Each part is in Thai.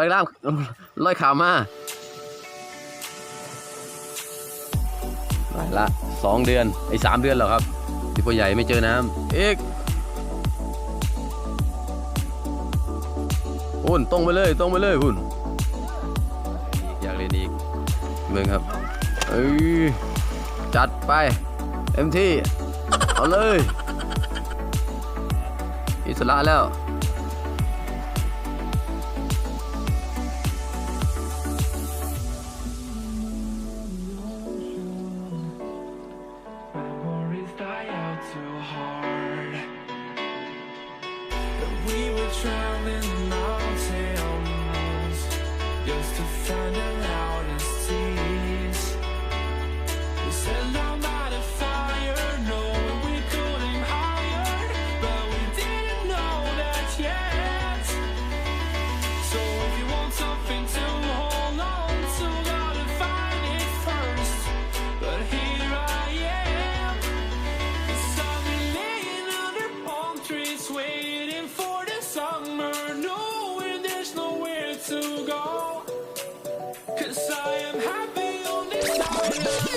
ไฟล่ามลอยขามาไปละสองเดือนไอ้สามเดือนแล้วครับที่พ่อใหญ่ไม่เจอน้ำเอกหุ่นตรงไปเลยตรงไปเลยหุ่นอยากเล่นอีกเมืองครับเอ้ยจัดไปเต็มที่เอาเลย อิสระแล้ว traveling mountains just to find the loudest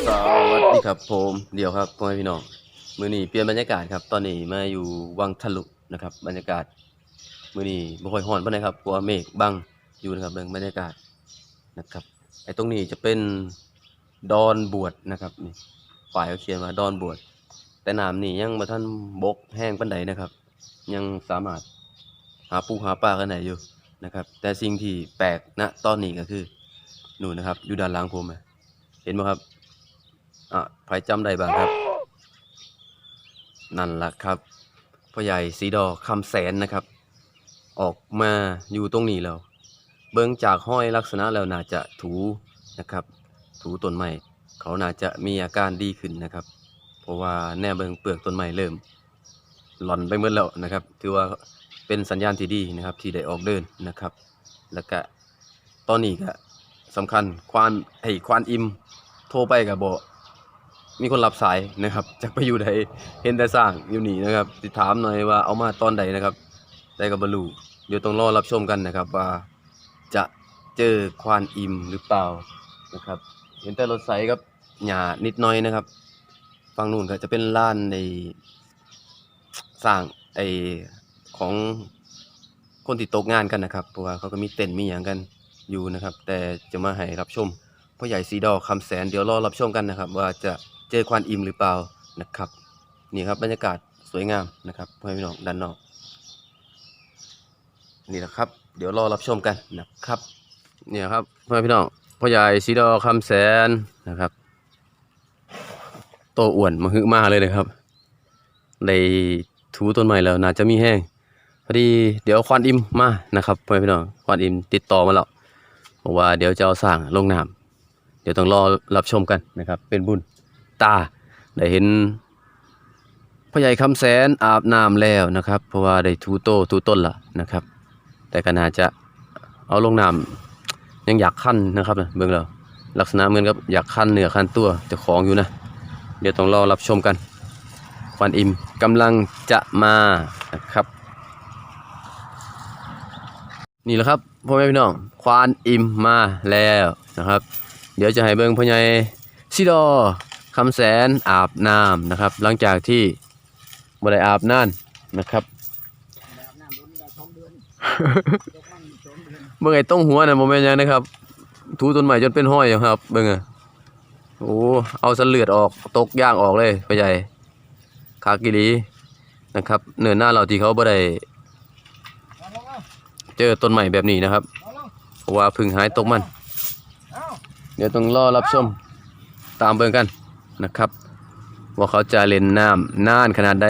สวัสดีครับผมเดี๋ยวครับพ่อแม่พี่น้องมือนี้เปลี่ยนบรรยากาศครับ ตอนนี้มาอยู่วังทะลุนะครับ บรรยากาศ มือนี้บ่ค่อยร้อนปานใดครับเพราะว่าเมฆบังอยู่นะครับเรื่องบรรยากาศนะครับไอ้ตรงนี้จะเป็นดอนบวชนะครับนี่ฝ่ายเขาเขียนมาดอนบวชแต่น้ำนี่ยังบ่ทันบกแห้งปานใดนะครับ ยังสามารถหาปูหาปลากันได้อยู่นะครับ แต่สิ่งที่แปลกณตอนนี้ก็คือหนูนะครับ อยู่ด้านหลังผมเห็นไหมครับ อะใครจำได้บ้างครับ นั่นล่ะครับพ่อใหญ่สีดอคำแสนนะครับ ออกมาอยู่ตรงนี้แล้ว เบิ่งจากห้อยลักษณะแล้วน่าจะถูนะครับ ถูต้นไม้เขาน่าจะมีอาการดีขึ้นนะครับ เพราะว่าแน่เบิ่งเปลือกต้นไม้เริ่ม หล่อนไปหมดแล้วนะครับถือว่าเป็นสัญญาณที่ดีนะครับ ที่ได้ออกเดินนะครับ แล้วก็ตอนนี้ก็สำคัญควานไอ้ควานอิมโทรไปกับโบ มีคนรับสายนะครับจากไปอยู่ใดเห็นแต่สร้างอยู่นี่นะครับติดถามหน่อยว่าเอามาตอนใดนะครับ ได้กับบลูเดี๋ยวต้องรอรับชมกันนะครับ ว่าจะเจอควานอิมหรือเปล่านะครับ เห็นแต่รถไซกับหญ้านิดน้อยนะครับฝั่งนู้นก็จะเป็นล้านในสร้างไอของคนที่ตกงานกันนะครับเพราะว่าเขาก็มีเต็นท์มีอย่างกันอยู่นะครับ แต่จะมาให้รับชมพ่อใหญ่สีดอคำแสนเดี๋ยวรอรับชมกันนะครับ ว่าจะ เจอควานอิมหรือเปล่านะครับ นี่ครับบรรยากาศสวยงามนะครับพ่อแม่พี่น้องด้านนอก นี่แหละครับ เดี๋ยวรอรับชมกันนะครับ เนี่ยครับพ่อแม่พี่น้องพ่อใหญ่สีดอคำแสนนะครับโตอ้วนมาฮึมาเลยนะครับได้ถูต้นไม้แล้วน่าจะมีแห้งพอดีเดี๋ยวควานอิมมานะครับพ่อแม่พี่น้องควานอิมติดต่อมาแล้วบอกว่าเดี๋ยวจะเอาสร้างลงน้ำเดี๋ยวต้องรอรับชมกันนะครับ เป็นบุญ ตา ได้เห็นพ่อใหญ่คำแสนอาบน้ำแล้วนะครับ เพราะว่าได้ทูโตทูต้นละนะครับ แต่ก็น่าจะเอาลงน้ำยังอยากขั้นนะครับเบิ่งแล้วลักษณะเหมือนกับอยากขั้นเหนือขั้นตัวจ้าของอยู่นะ เดี๋ยวต้องรอรับชมกันควันอิมกำลังจะมานะครับ นี่แหละครับพ่อแม่พี่น้องควานอิมมาแล้วนะครับ เดี๋ยวจะให้เบิ่งพ่อใหญ่ซิดอ คำแสนอาบน้ำนะครับ หลังจากที่บ่ได้อาบนานนะครับเบิ่งไอ้ตรงหัวนะบ่แม่นหยังนะครับ ถูต้นไม้จนเป็นห้อยครับเบิ่งอะโอ้เอาสเลือดออกตกย่างออกเลยพ่อใหญ่คากิลีนะครับเนินหน้าเราที่เขาบ่ได้เจอต้นใหม่แบบนี้นะครับเพราะว่าพึ่งหายตกมัน เดี๋ยวต้องรอรับชมตามเบิ่งกัน นะครับ ว่าเขาจะเล่นน้ำนานขนาดใด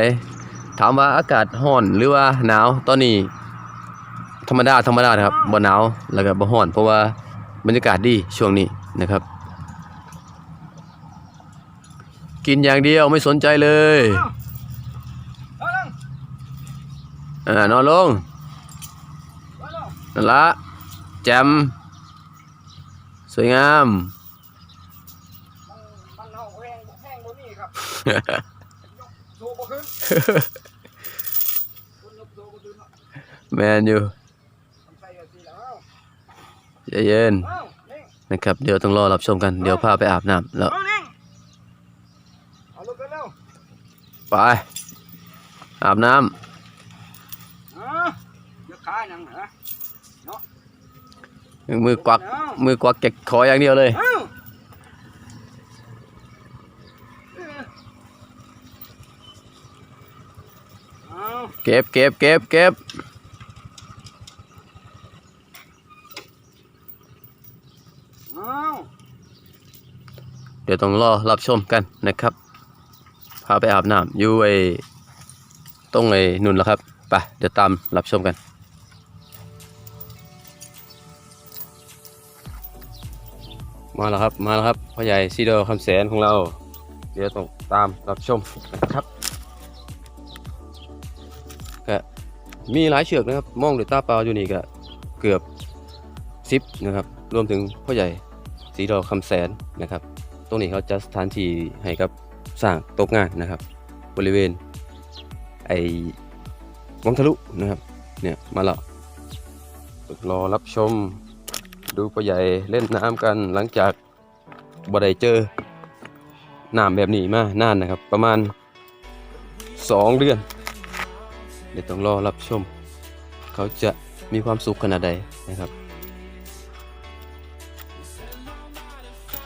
ถามว่าอากาศร้อนหรือว่าหนาวตอนนี้ ธรรมดาธรรมดานะครับบ่หนาวแล้วก็บ่ร้อน เพราะว่าบรรยากาศดีช่วงนี้นะครับ กินอย่างเดียวไม่สนใจเลยอ่านอนลงนั่นละแจมสวยงาม แมนอยู่ทำใส่กันสิแล้วใจเย็นเอ้านิ่งนะครับ เดี๋ยวต้องรอรับชมกัน เดี๋ยวพาไปอาบน้ำแล้วเอานิ่งเอาลูกกันเร็วไป อาบน้ำอ่าจะขายังเหรอมือกวัก มือกวักเก็กคออย่างเดียวเลย เก็บเก็บเก็บเก็บเอาเดี๋ยวต้องรอรับชมกันนะครับ พาไปอาบน้ำอยู่ไอ้ตรงไอ้นุ่นแล้วครับไปเดี๋ยวตามรับชมกันมาแล้วครับ มาแล้วครับพ่อใหญ่ซีโดคำแสนของเรา เดี๋ยวต้องตามรับชมนะครับ มีหลายเชือกนะครับมองด้วยตาเปล่าอยู่นี่ก็เกือบสิบนะครับ รวมถึงพ่อใหญ่สีดอคำแสนนะครับ ตรงนี้เขาจะสถานที่ให้กับสร้างต๊ะงานนะครับ บริเวณ ไอ้วังทะลุนะครับ เนี่ยมาแล้วรอรับชมดูพ่อใหญ่เล่นน้ำกันหลังจากบ่ได้เจอน้ำแบบนี้มานานนะครับ ประมาณ 2 เดือน เดี๋ยวต้องรอรับชม เขาจะมีความสุขขนาดใดนะครับ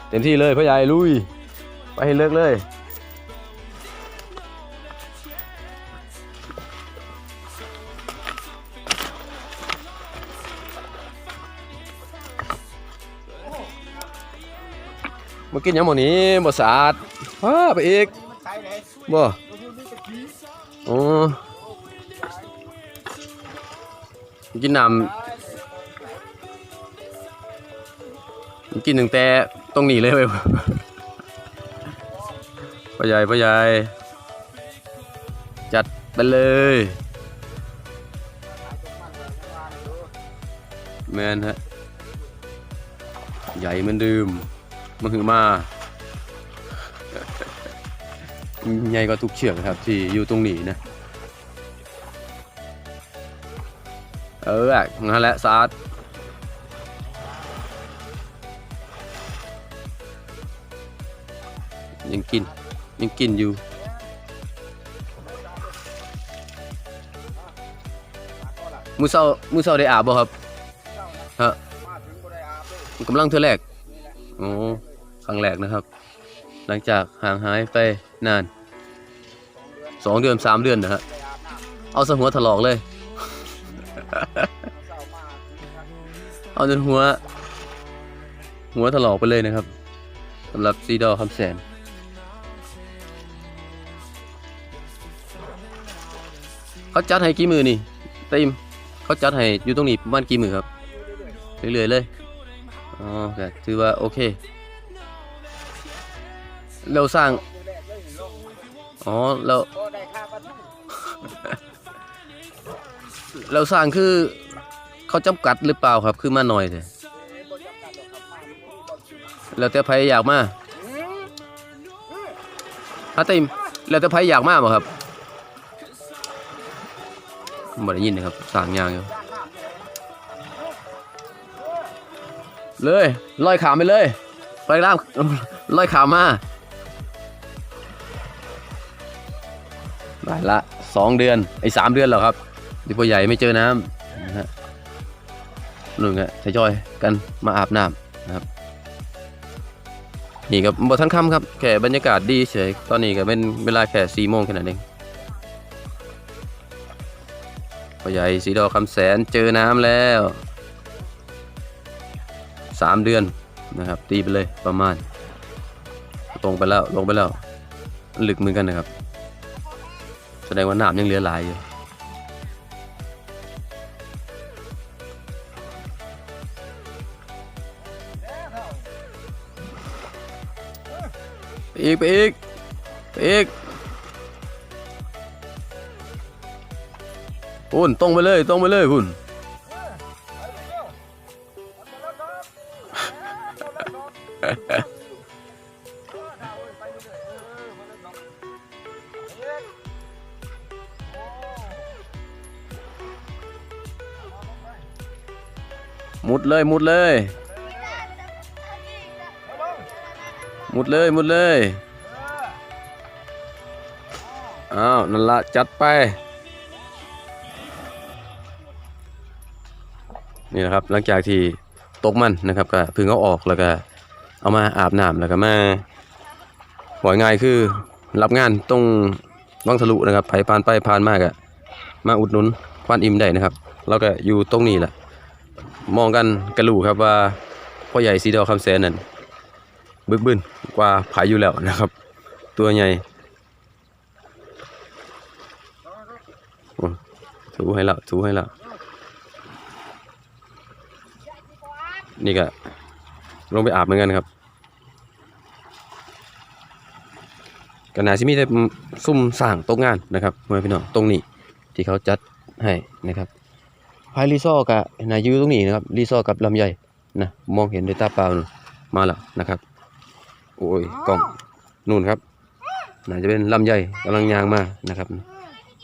เต็มที่เลยพ่อใหญ่ลุย ไปให้เลิกเลยมากินยังหมดนี้บ่สะอาดว้าไปอีกบ่ตัวนี้มีตะกี้อ๋ กินน้ำกินตั้งแต่ตรงนี้เลยเว้ยพ่อใหญ่พ่อใหญ่จัดไปเลยแมนฮะ ใหญ่เหมือนเดิมมันคือมาใหญ่กว่าทุกเชือกครับที่อยู่ตรงนี้นะ เอองั้นแหละสะอาดยังกิน ยังกินอยู่ มือเศร้ามือเศร้าได้อาบบ่ครับฮะกำลังเทือแรกโอ๋อครั้งแรกนะครับ หลังจากห่างหายไปนานสองเดือนสามเดือนนะฮะเอาซะหัวถลอกเลย เอาจนหัว หัวถลอกไปเลยนะครับสำหรับซีดอคำแสนเขาจัดให้กี่มือนี่ตีมเขาจัดให้อยู่ตรงนี้ประมาณกี่มือครับเรื่อยๆเลยอ๋อก็ถือว่าโอเคเราสร้างอ๋อเราเราสร้างคือ เขาจำกัดหรือเปล่าครับ คือมาหน่อยเถอะเอ้ยบ่จำกัดหรอกครับมาอยู่นี่บ่สิแล้วแต่ไผอยากมาฮะติมแล้วแต่ไผอยากมาบ่ครับบ่ได้ยินนะครับสร้างยางอยู่านน้ำเลยลอยขามไปเลย ไปล่ามลอยขามาได้ละสองเดือนไอ้สามเดือนแล้วครับที่พ่อใหญ่ไม่เจอน้ำ นู่นไงทยอยกันมาอาบน้ำนะครับ นี่ก็บบทันค่ำครับแค่บรรยากาศดีเฉยตอนนี้ก็เป็นเวลาแค่สี่โมงแค่นั้นเองพ่อใหญ่สีดอกคำแสนเจอน้ำแล้วสามเดือนนะครับ ตีไปเลยประมาณลงไปแล้วลงไปแล้วลึกเหมือนกันนะครับ แสดงว่าน้ำยังเหลือหลายอยู่ อีกไปอีกไปอีกพุ่นตรงไปเลยตรงไปเลยพุ่นมุดเลยมุดเลย มุดเลยมุดเลยเอออ้าวนั่นละจัดไป นี่นะครับหลังจากที่ตกมันนะครับก็พึ่งเอาออกแล้วก็เอามาอาบน้ำแล้วก็มาหอยง่ายคือรับงานตรงวังทะลุนะครับไผผ่านไปผ่านมากอะมาอุดหนุนควานอิ่มได้นะครับเราก็อยู่ตรงนี้แหละมองกันกระลูครับว่าพ่อใหญ่สีดอคำแสนนั่น บึกบึนกว่าผายอยู่แล้วนะครับ ตัวใหญ่ถูให้ละถูให้ละนี่ก็ลงไปอาบเหมือนกันครับกันนาซิมีแต่ซุ่มสร้างโต๊ะงานนะครับเมื่อพี่น้องตรงนี้ที่เขาจัดให้นะครับภายรีสอกับนาอยูตรงนี้นะครับรีสอกับลำใหญ่นะมองเห็นด้วยตาเปล่ามาแล้วนะครับ โอ้ยกล้องนู่นครับน่าจะเป็นลำใหญ่กำลังยางมานะครับ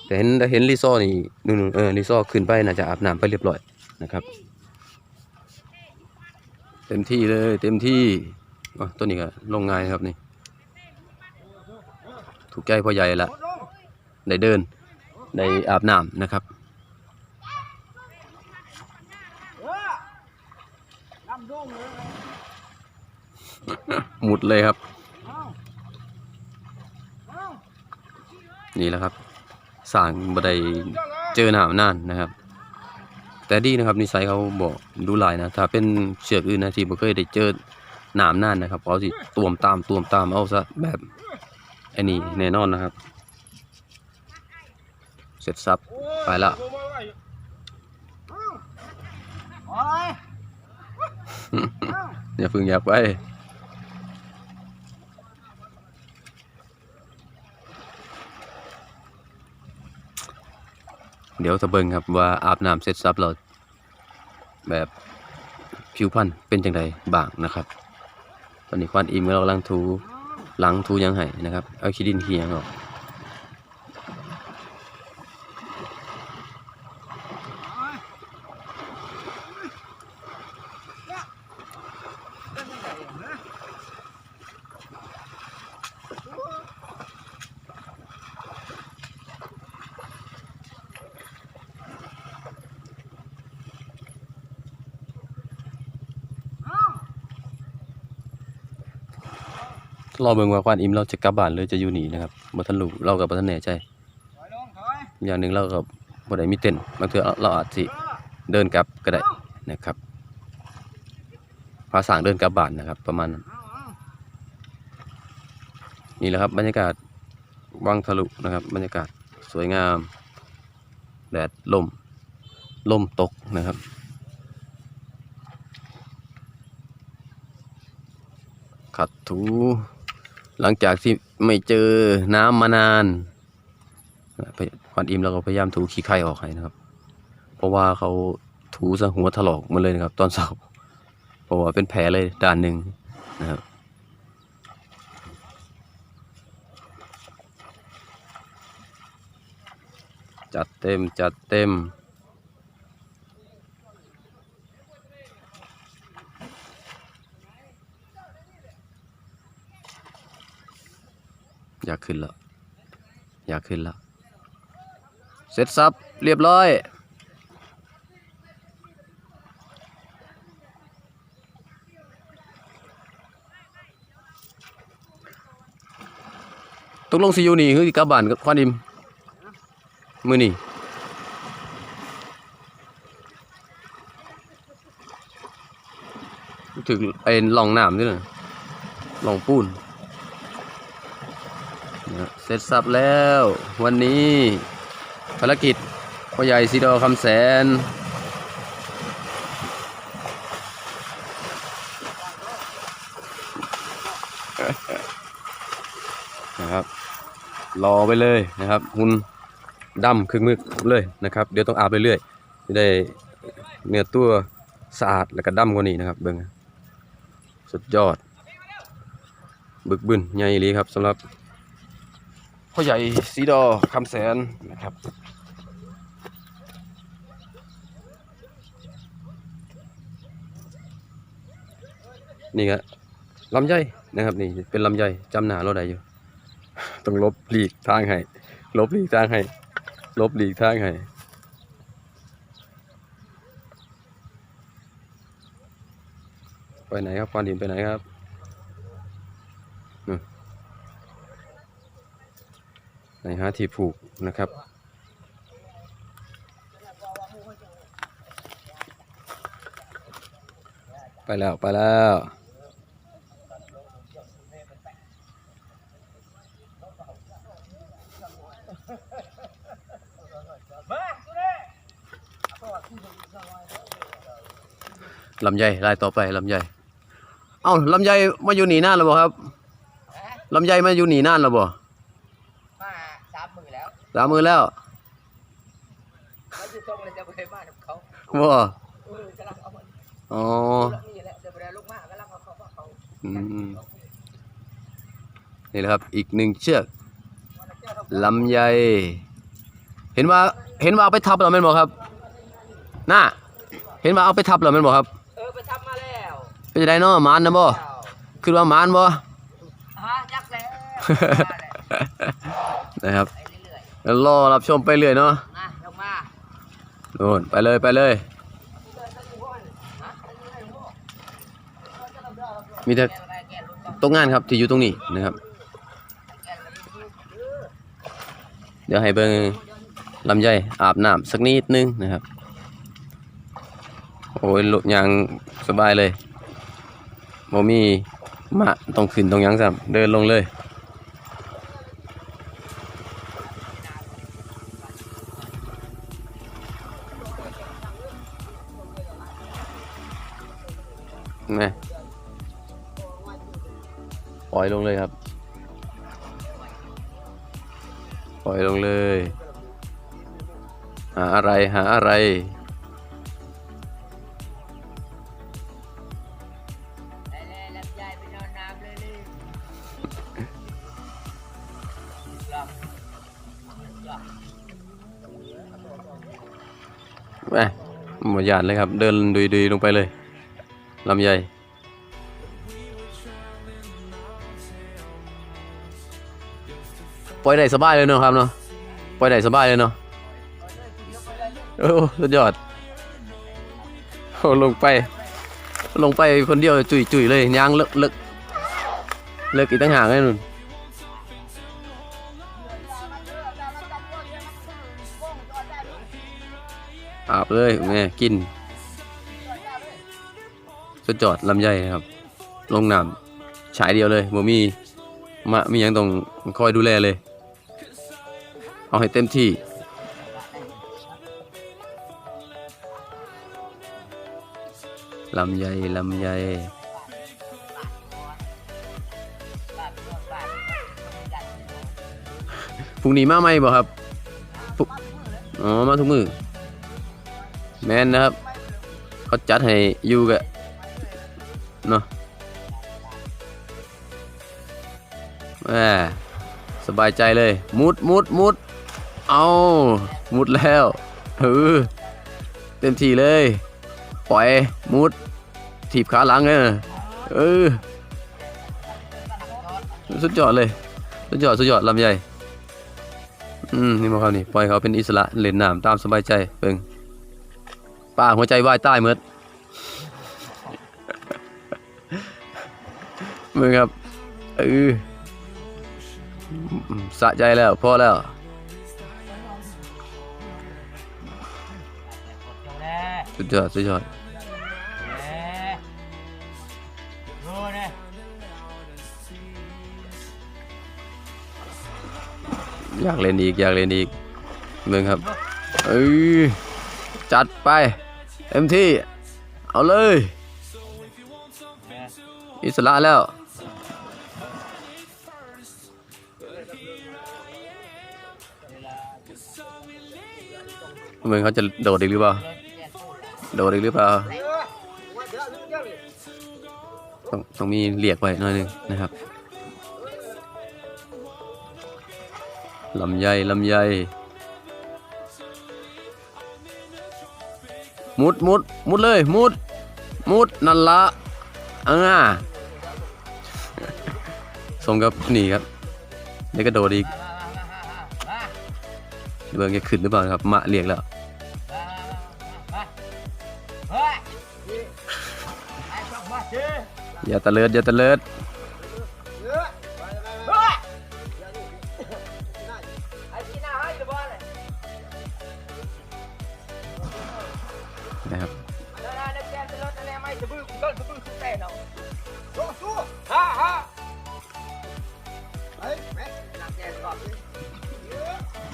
แต่เห็นเห็นรีซอร์นี่นู่นเออรีซอขึ้นไปน่าจะอาบน้ำไปเรียบร้อยนะครับ เต็มที่เลยเต็มที่อ๋อตัวนี้ก็ลงง่ายครับนี่ ถูกใจพ่อใหญ่ละได้เดินได้อาบน้ำนะครับ เออลำดงเลย หมุดเลยครับเอาเอานี่แหละครับสร้างบัไดเจ้าเลยเจอหนาวนานนะครับ แต่ดีนะครับนิสัยเขาบอกดูหลายนะ ถ้าเป็นเชือกอื่นนะที่บ่เคยได้เจอหนามนานนะครับเขาสิตวมตามตวมตามเอาซะแบบไอ้นี่แน่นอนนะครับ เสร็จสับโอ้ไปละโอ้มาไว้เอาเอาเลยเอาอย่าเพึ่งอยากไป เดี๋ยวจะเบิ่งครับว่าอาบน้ำเสร็จสับเราแบบผิวพรรณเป็นจังไดบ้างนะครับ ตอนนี้ควันอิมเรากำลังถูหลังถูยังไห้นะครับเอาขี้ดินขี้ยังออก รอเบิ่งว่าควันอิมเราจะกลับบ้านหรือจะอยู่หนีนะครับบ่ทันรู้เราก็บ่ทันแน่ใจถอใจ อย่างหนึ่งเราก็บ่ไดมีเต็นบางเทื่อเราอาจสิเดินกลับก็ได้นะครับพาสางเดินกลับบ้านนะครับ ประมาณนั้นนี่แหละครับบรรยากาศวังทะลุนะครับ บรรยากาศสวยงาม แดดลมลมตกนะครับขัดถู หลังจากที่ไม่เจอน้ำมานานควันอิมเราก็พยายามถูขี้ไข่ออกให้นะครับ เพราะว่าเขาถูซะหัวถลอกมาเลยนะครับ ตอนเสาร์เพราะว่าเป็นแผลเลยด้านหนึ่งนะครับจัดเต็มจัดเต็ม อยากขึ้นแล้วอยากขึ้นแล้วเสร็จสับเรียบร้อย ตกลงสิอยู่นี่คือสิกลับบ้านกับควานิมมือนี่ถึงไอ้หลองน้ำด้วยนะหลองปูนน ร็จสับแล้ว วันนี้ภารกิจพ่อใหญ่สีดอคำแสน นะครับ รอไปเลยนะครับหุ่นดำครึ่งมึกเลยนะครับ เดี๋ยวต้องอาบเรื่อยๆจะได้เนื้อตัวสะอาดแล้วก็ดำกว่านี้นะครับ เบิ่งสุดยอด บึกบึนใหญ่อีหลีครับสำหรับ พ่อใหญ่สีดอคำแสนนะครับนี่ก็ลำไยนะครับนี่เป็นลำไยจำหนาเราได้อยู่ ต้องลบหลีกทางให้ลบหลีกทางให้ลบหลีกทางให้ไปไหนครับควานดินไปไหนครับนู่น ไหนหาที่ผูกนะครับ ไปแล้วไปแล้วลำไยลายต่อไปลำไยเอ้าลำไยมาอยู่หนีน่านแล้วบ่ครับลำไยมาอยู่หนีน่านแล้วบ่มาสามมือแล้ว สามมือแล้วเขาจะส่งเลยจะไปบ้านเขาบ่เออกำลังเอามันอ๋อนี่แหละเดี๋ยวไปลูกมากำลังเอาเขาว่าเขาอืมนี่แหละครับ อีกหนึ่งเชือกลำไย เห็นว่า เห็นว่าเอาไปทับแล้วแม่นบ่ครับน่าเห็นว่าเอาไปทับแล้วแม่นบ่ครับ เออไปทำมาแล้วเป็นจังไดเนาะหมานนะบ่คือว่าหมานบ่ฮะยักแล้ว นะครับไป เรื่อยแล้วรอรับชมไปเรื่อยเนาะๆนะลงมาโน่นไปเลยไปเลย มีแต่แกอะไรแกลูกต้องโต๊ะงานครับที่อยู่ตรงนี้นะครับแกอะไรลูกเดี๋ยวให้เบิ่งลำไยอาบน้ำสักนิดนึงนะครับ โอ้ยลุยางสบายเลยบ่มีมะต้องขึ้นต้องหยังซ้ำเดินลงเลย นี่ปล่อยลงเลยครับ ปล่อยลงเลย หาอะไรหาอะไรไปนอนน้ำเลยเลยหลับหลับแหมหมดยานเลยครับ เดินดุยๆลงไปเลย ลำใหญ่ปล่อยได้สบายเลยเนาะครับเนาะปล่อยได้สบายเลยเนาะโอ้สุดยอดโอ้ลงไป ลงไปคนเดียวจุยๆเลยยางเลิกเลิกเลิกอีกตั้งหากเลยนุ่นอาบเลยแม่กิน สุดยอดลำไยครับ ลงน้ำฉายเดียวเลยบ่มีมะมียังต้องคอยดูแลเลย เอาให้เต็มที่ลำไยลำไยพรุ่งนี้มาไหมบ่ครับอ๋อ มาทุกมือ แมนนะครับ เขาจัดให้อยู่กะ เนาะแหมสบายใจเลย มุดมุดมุดเอามุดแล้วเออเต็มทีเลย ปล่อยมุด ถีบขาหลังเลยเออสุดยอดเลย สุดยอดสุดยอดลำใหญ่ อืม นี่มาครับนี่ ปล่อยเขาเป็นอิสระเล่นน้ำตามสบายใจเบิ่งป้าหัวใจวายใต้เมด มึงครับเอออืมสะใจแล้วพอแล้วแน่สุดยอดสุดยอดแน่ดูเนี่ยอยากเล่นอีก อยากเล่นอีกมึงครับเออจัดไปเต็มที่ เอาเลย อิสระแล้ว มึงเขาจะโดดอีกหรือเปล่า โดดอีกหรือเปล่าต้องต้องมีเหลียกไว้หน่อยหนึงนะครับลำไยลำไยมุดมุดมุดเลย มุด มุดนั่นละเอ่าสมกับนี่ครับเดี๋ยวกระโดดอีกเบิ่งจะขึ้นหรือเปล่าครับ มะเรียกแล้ว อย่าตะเลิดอย่าตะเลิดนะครับมาะสู้สู้ฮ่าฮ่าเฮ้ยแม่นักแกนก่อนเลย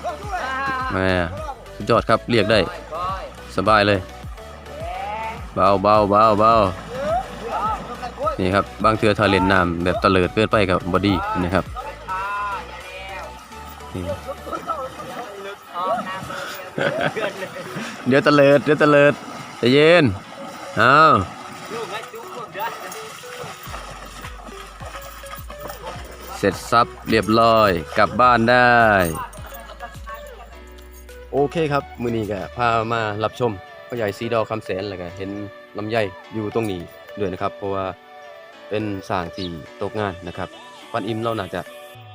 สู้เลยแม่สุดยอดครับเรียกได้ สบายเลย เบาเบาเบาเบา นี่ครับบางเทือทาเลนน้ำแบบตะเลิดเกินไปกับบอดี้นะครับนี่เดี๋ยวตะเลิดเดี๋ยวตะเลิดใจเย็นอ้าวเสร็จซับเรียบร้อยกลับบ้านได้ โอเคครับ มือนี้ก็พามารับชมพ่อใหญ่สีดอคำแสนแล้วก็เห็นลำไยอยู่ตรงนี้ด้วยนะครับ เพราะว่า เป็นสางที่ตกงานนะครับปันอิมเราน่าจะ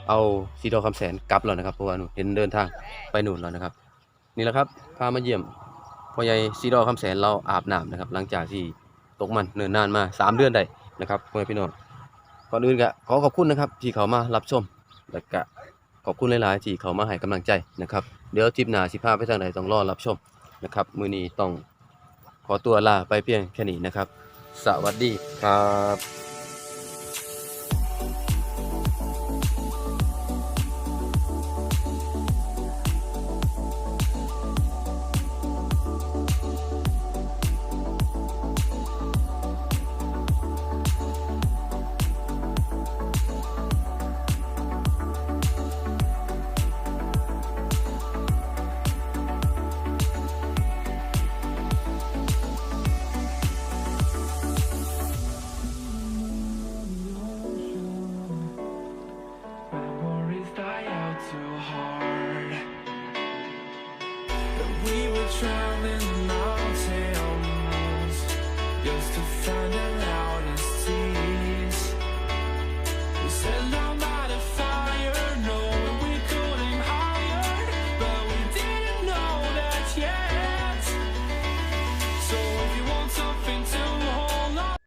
เอาสีดอคำแสนกลับแล้วนะครับเพราะว่าหนูเห็นเดินทางไปหนู่นแล้วนะครับ นี่แหละครับพามาเยี่ยมพ่อใหญ่สีดอคำแสนเราอาบน้ำนะครับ หลังจากที่ตกมันเนิ่นนานมา 3 เดือนได้นะครับพ่อแม่พี่น้องก่อนอื่นก็ขอขอบคุณนะครับที่เขามารับชมแล้วก็ขอบคุณหลายๆที่เขามาให้กำลังใจนะครับเดี๋ยวทริปหน้าสิพาไปทางไหนต้องรอรับชมนะครับมือนี้ต้องขอตัวลาไปเพียงแค่นี้นะครับ สวัสดีครับ